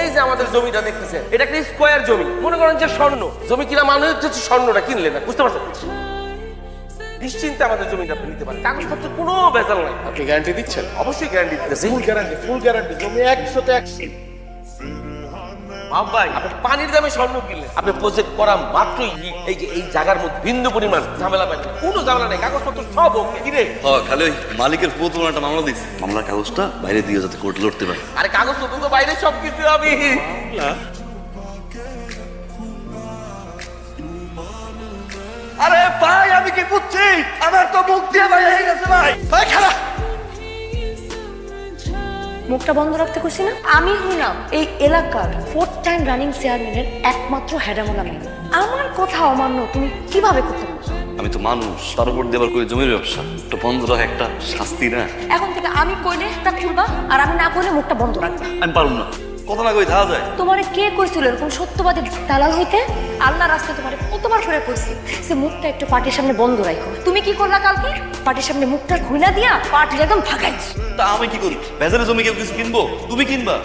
এই যে আমাদের জমিটা দেখতেছে এটা একটা স্কোয়ার জমি। মনে করেন যে স্বর্ণ। জমি কিনা মানে হচ্ছে স্বর্ণটা কিনলে না বুঝতে পারছেন? নিশ্চিন্তে আমাদের জমিটা আপনি নিতে পারেন। কাগজপত্র কোনো ভেজাল নাই। আপনি গ্যারান্টি দিচ্ছেন? অবশ্যই গ্যারান্টি দিতেছি ফুল গ্যারান্টি ফুল গ্যারান্টি জমি একশোতে একশো। বাপ ভাই আপনি পানির দামে স্বর্ণ কিনলেন। আপনি প্রজেক্ট করা মাত্রই এই যে এই জায়গার মধ্যে বিন্দু পরিমাণ ঝামেলা কোনো ঝামেলা নেই কাগজপত্র সব ওকে কিরে হ্যাঁ খালি ওই মালিকের একটা মামলা মামলার কাগজটা বাইরে দিয়ে যাতে কোর্টে লড়তে পারে। আরে কাগজপত্র তো বাইরে সব কিছু আমি। আরে ভাই আমি কি বুঝছি? আমার তো মুখ দিয়ে ভাই হয়ে গেছে ভাই। ভাই খারাপ। মুখটা বন্ধ রাখতে করছি না? আমি হুনাম এই এলাকার ফোর্থ টাইম রানিং চেয়ারম্যানের একমাত্র হ্যাডামোলা মেয়ে আমার কথা অমান্য তুমি কীভাবে করতে পারো আমি তো মানুষ তার উপর দেবার করে জমির ব্যবসা? তো বন্ধ রাখ একটা শাস্তি না? এখন থেকে আমি কইলে তা খুলবা আর আমি না কইলে মুখটা বন্ধ রাখবা। আমি পারব না। কথা না কই থাকা যায়। তোমারে কে কইছিল এরকম সত্যবাদী দালাল হইতে? আল্লাহ রাস্তায় তোমারে কতবার করে কইছি সে মুখটা একটু পার্টির সামনে বন্ধ রাখো তুমি কি করলা কালকে? পার্টির সামনে মুখটা খুইলা দিয়া পার্টি একদম ফাঁকাই তা আমি কি করি? ভেজালের জমি কেউ কিছু কিনবো? তুমি কিনবা?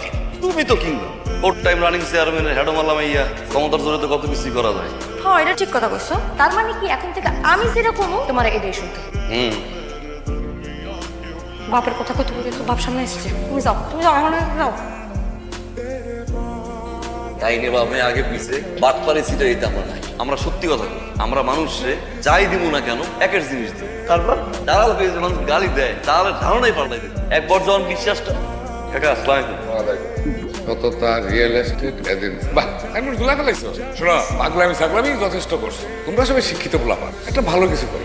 তুমি তো কিনবা। ওর টাইম রানিং চেয়ারম্যানের হেডো মাল্লাম ইয়া ক্ষমতার জোরে তো কত কিছুই করা যায়। হ্যাঁ এটা ঠিক কথা কইছো। তার মানে কি এখন থেকে আমি যেরকম তোমার এটাই শুনতে। হুম। বাপের কথা কত বলে তো বাপ সামনে এসেছে। তুমি যাও তুমি যাও এখন যাও। তাই নেবা আমি আগে পিছে। বাদ পারে সিটা দিতে আমরা নাই। আমরা সত্যি কথা বলি। আমরা মানুষে যাই দিব না কেন একের জিনিস দিব তারপর? দালাল পেয়ে যে মানুষ গালি দেয় দালালের ধারণাই পাল্টাই দেয়। একবার যখন বিশ্বাসটা কাকা আসসালাম সততা রিয়েল এস্টেট এজেন্সি বাহ আমি ধুলা ফেলাইছো শোনো পাগলামি সাগলামি যথেষ্ট করছ। তোমরা সবাই শিক্ষিত বলাপান একটা ভালো কিছু করো।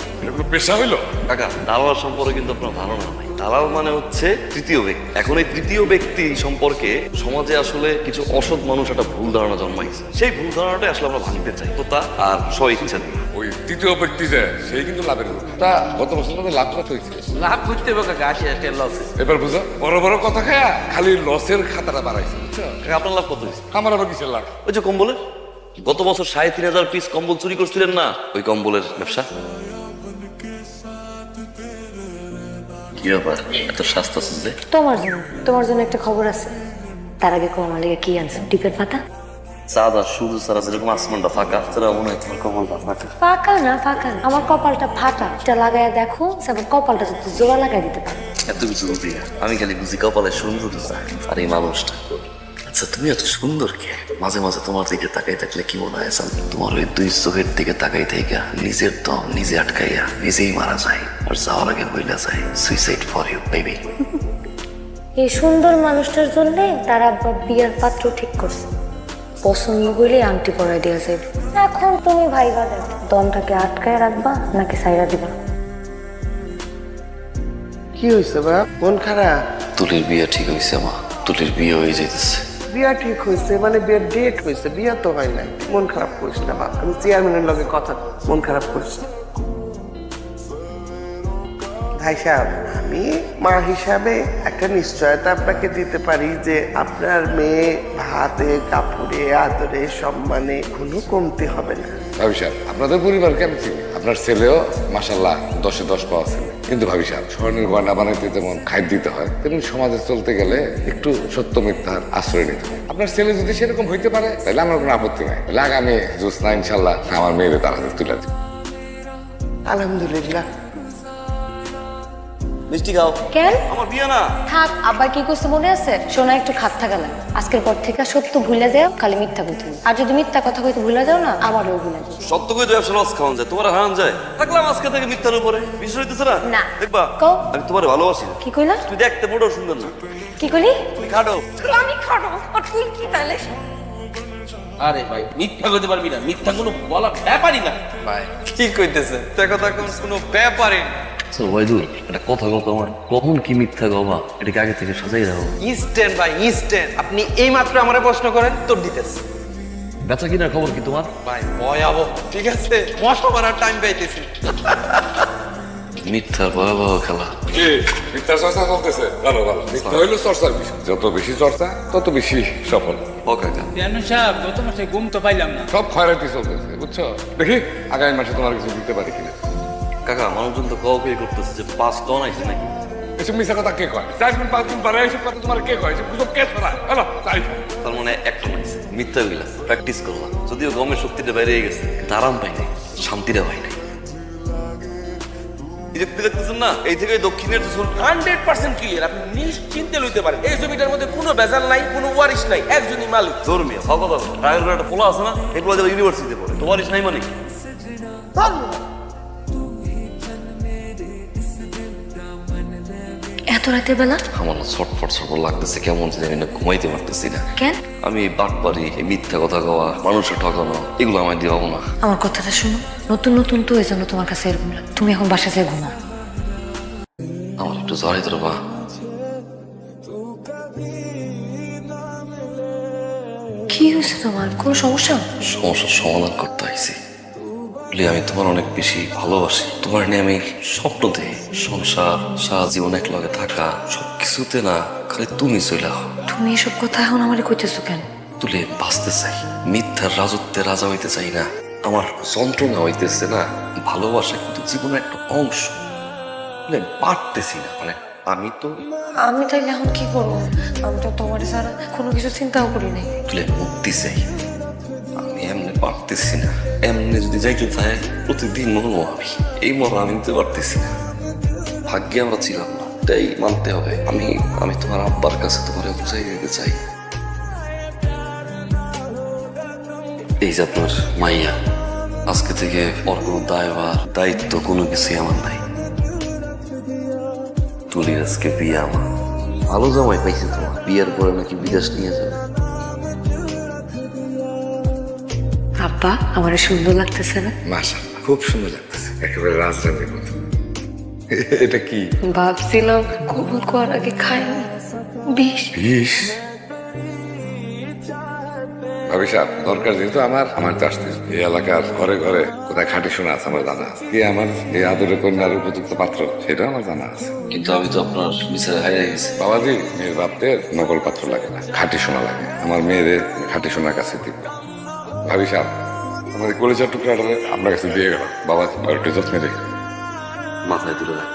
পেশা হইল? কাকা দালাল সম্পর্কে কিন্তু আপনার ধারণা নাই। দালাল মানে হচ্ছে তৃতীয় ব্যক্তি। এখন এই তৃতীয় ব্যক্তি সম্পর্কে সমাজে আসলে কিছু অসৎ মানুষ একটা ভুল ধারণা জন্মাইছে। সেই ভুল ধারণাটাই আসলে আমরা ভাঙতে চাই। তো তা আর স্ব ইচ্ছা দিয়ে ওই তৃতীয় ব্যক্তি যে সেই কিন্তু লাভের। তা গত বছর আমাদের লাভ কত হয়েছে। লাভ করতে হবে কাকা আশি হাজার লস এবার বুঝো বড় বড় কথা খায়া খালি লসের খাতাটা বাড়াইছে বুঝছ? আপনার লাভ কত হয়েছে? আমার আবার কিসের লাভ? ওই যে কম্বলের? গত বছর সাড়ে তিন হাজার পিস কম্বল চুরি করছিলেন না? ওই কম্বলের ব্যবসা? কি ব্যাপার এত স্বাস্থ্য শুনলে তোমার জন্য তোমার জন্য একটা খবর আছে। তার আগে কো আমার লেগে কি আনছো? টিপের পাতা? সাদা শুধু সারা যেরকম আসমানটা ফাঁকা সেটা মনে হয় তোমার কপালটা ফাঁকা। ফাঁকা না ফাঁকা না। আমার কপালটা ফাটা এটা লাগায় দেখো সেবার কপালটা যদি জোড়া লাগাই দিতে পারো। এত কিছু বুঝি। আমি খালি বুঝি কপালে সুন্দর আর এই মানুষটা। আচ্ছা তুমি এত সুন্দর কে? মাঝে মাঝে তোমার দিকে তাকাই থাকলে কি মনে হয় জানো? তোমার ওই দুই চোখের দিকে তাকাই থেকে নিজের দম নিজে আটকাইয়া নিজেই মারা যায় আর যাওয়ার আগে হইলা যায় সুইসাইড ফর ইউ বেবি এই সুন্দর মানুষটার জন্য তার আব্বা বিয়ার পাত্র ঠিক করছে। পছন্দ হইলে আংটি পরাই দেওয়া যাবে এখন তুমি ভাইবা দেখো দমটাকে আটকায় রাখবা নাকি সাইরা দিবা? কি হয়েছে বা? মন খারাপ? তুলির বিয়ে ঠিক হয়েছে মা তুলির বিয়ে হয়ে যেতেছে বিয়া ঠিক হয়েছে মানে বিয়ের ডেট হয়েছে, বিয়া তো হয় নাই। মন খারাপ করিস না বাপ আমি চেয়ারম্যানের লগে কথা মন খারাপ করিস না। ভাই সাহেব, আমি মা হিসাবে একটা নিশ্চয়তা আপনাকে দিতে পারি যে আপনার মেয়ে ভাতে, কাপড়ে, আদরে, সম্মানে কোনো কমতি হবে না। ভাবি আপনাদের পরিবার কেমন ছিল আপনার ছেলেও মাসাল্লাহ দশে দশ পাওয়া ছেলে। কিন্তু ভাবি সাহেব, স্বর্ণের গয়না বানাইতে যেমন খাদ্য দিতে হয়, তেমনি সমাজে চলতে গেলে একটু সত্য মিথ্যার আশ্রয় নিতে হয়। আপনার ছেলে যদি সেরকম হইতে পারে, তাহলে আমার কোনো আপত্তি নাই। তাহলে আগামী জোৎস্না ইনশাল্লাহ আমার মেয়েদের তার তুলে আলহামদুলিল্লাহ। মিষ্টি খাও। কেন? আমার বিয়ে না। থাক আব্বা কি করছে মনে আছে? শোনা একটু খাত থাকা না আজকের পর থেকে সত্য ভুলে যাও খালি মিথ্যা কইতে। আর যদি মিথ্যা কথা কইতে ভুলে যাও না আমারও ভুলে যাও। সত্য করে তো ব্যবসা লস খাওয়ান যায় তোমার হারান যায়। থাকলাম আজকে থেকে মিথ্যার উপরে। বিষয় হইতেছে না? না। দেখবা কও। আমি তোমার ভালোবাসি কি কইলা? তুমি দেখতে মোটেও সুন্দর না। কি কইলি? তুমি খাটো। আমি খাব আর তুই কি তাহলে? আরে ভাই মিথ্যা করতে পারবি না। মিথ্যা কোনো বলা ব্যাপারই না। ভাই কি কইতেছে। তে কথা কোনো ব্যাপারই না। ওয়াইদুল একটা কথা কথা আমার। কখন কি মিথ্যা গবা এটাকে আগে থেকে সাজাই রাখো। ইনস্ট্যান্ট ভাই ইনস্ট্যান্ট আপনি এই মাত্র আমারে প্রশ্ন করেন তোর দিতেছে। বেচা কিনার খবর কি তোমার? ভাই ভয়াবহ। ঠিক আছে মশা মারার টাইম পাইতেছি। মিথ্যার ভয়াবহ খেলা। কি? মিথ্যা চর্চা চলতেছে? ভালো ভালো। মিথ্যা হইল চর্চার বিষয়। যত বেশি চর্চা তত বেশি সফল। সব খয়রাতি চলতেছে বুঝছ? দেখি আগামী মাসে তোমার কিছু দিতে পারি কিনা। কাকা মানুষজন তো কাউ করতেছে যে পাঁচ টন আইছে নাকি? এসব মিশা কথা কে কয়? চার দিন পাঁচ দিন পরে এসব কথা তোমার কে কয়? এসব গুজব কে ছড়ায়? হ্যালো তাই তার মানে একটা মাইছে মিথ্যা গিলা প্র্যাকটিস করলাম যদিও গমের শক্তিটা বাইরে গেছে কিন্তু আরাম পাই নাই শান্তিটা পাই নাই। এই যে দেখতেছেন না এই থেকে দক্ষিণের হান্ড্রেড পার্সেন্ট ক্লিয়ার আপনি নিশ্চিন্তে লইতে পারেন। এই জমিটার মধ্যে কোনো বেজাল নাই কোনো ওয়ারিশ নাই একজনই মালিক। ধর্মীয় হকত টাইগার একটা পোলা আছে না? এগুলো যাবে ইউনিভার্সিটিতে পড়ে তোমার নাই মানে কি? এত রাতের বেলা? আমার না ছটফট ছটফট লাগতেছে কেমন আমি না ঘুমাইতে পারতেছি না। কেন? আমি বাটপারি মিথ্যা কথা কওয়া মানুষের ঠকানো এগুলো দিয়ে না। আমার কথাটা শুনো নতুন নতুন তো এই জন্য তোমার কাছে এরকম লাগে। তুমি এখন বাসা যেয়ে ঘুমাও। আমার একটু তোর বা কি হয়েছে তোমার? কোনো সমস্যা? সমস্যার সমাধান করতে আইছি। বলি আমি তোমার অনেক বেশি ভালোবাসি। তোমার নিয়ে আমি স্বপ্ন দেই সংসার সারা জীবন এক লগে থাকা সব কিছুতে না খালি তুমি হও। তুমি এসব কথা এখন আমার কইতেছো কেন? তুলে বাঁচতে চাই। মিথ্যার রাজত্বে রাজা হইতে চাই না। আমার যন্ত্রণা হইতেছে না। ভালোবাসা কিন্তু জীবনের একটা অংশ। মানে পারতেছি না। মানে আমি তো আমি তাইলে এখন কি করব? আমি তো তোমার ছাড়া কোনো কিছু চিন্তাও করি নাই। তুলে মুক্তি চাই। পারতেছি না। এমনি যদি যাইতে চাই প্রতিদিন মরবো আমি। এই মরা আমি নিতে পারতেছি না। ভাগ্যে আমরা ছিলাম না। এটাই মানতে হবে। আমি আমি তোমার আব্বার কাছে তোমার বুঝাই দিতে চাই। এই যে আপনার মাইয়া, আজকে থেকে ওর কোনো দায়ভার দায়িত্ব কোনো কিছুই আমার নাই। তুলির আজকে বিয়ে আমার। ভালো জামাই পাইছে তোমার। বিয়ের পরে নাকি বিদেশ নিয়ে যাবে। আব্বা আমার সুন্দর লাগতেছে না? মাশাল্লাহ খুব সুন্দর লাগতেছে একেবারে রাজধানীর মতো। এটা কি? ভাবছিলাম কবুল করার আগে খাইনি বিষ। বিষ? ভাবি সাহেব দরকার যেহেতু আমার আমার চাষ এই এলাকার ঘরে ঘরে কোথায় খাঁটি শোনা আছে আমার জানা আছে। কে আমার এই আদরের কন্যার উপযুক্ত পাত্র? সেটাও আমার জানা আছে। কিন্তু আমি তো আপনার বিচারে হারিয়ে গেছি। বাবাজি মেয়ের বাপদের নকল পাত্র লাগে না খাঁটি সোনা লাগে আমার মেয়েদের খাঁটি সোনার কাছে দিব ভাবি সাহেব আমাদের কলেজের টুকরাটা আপনার কাছে দিয়ে গেলাম বাবা যত্নে রেখে মাথায় তুলে রাখ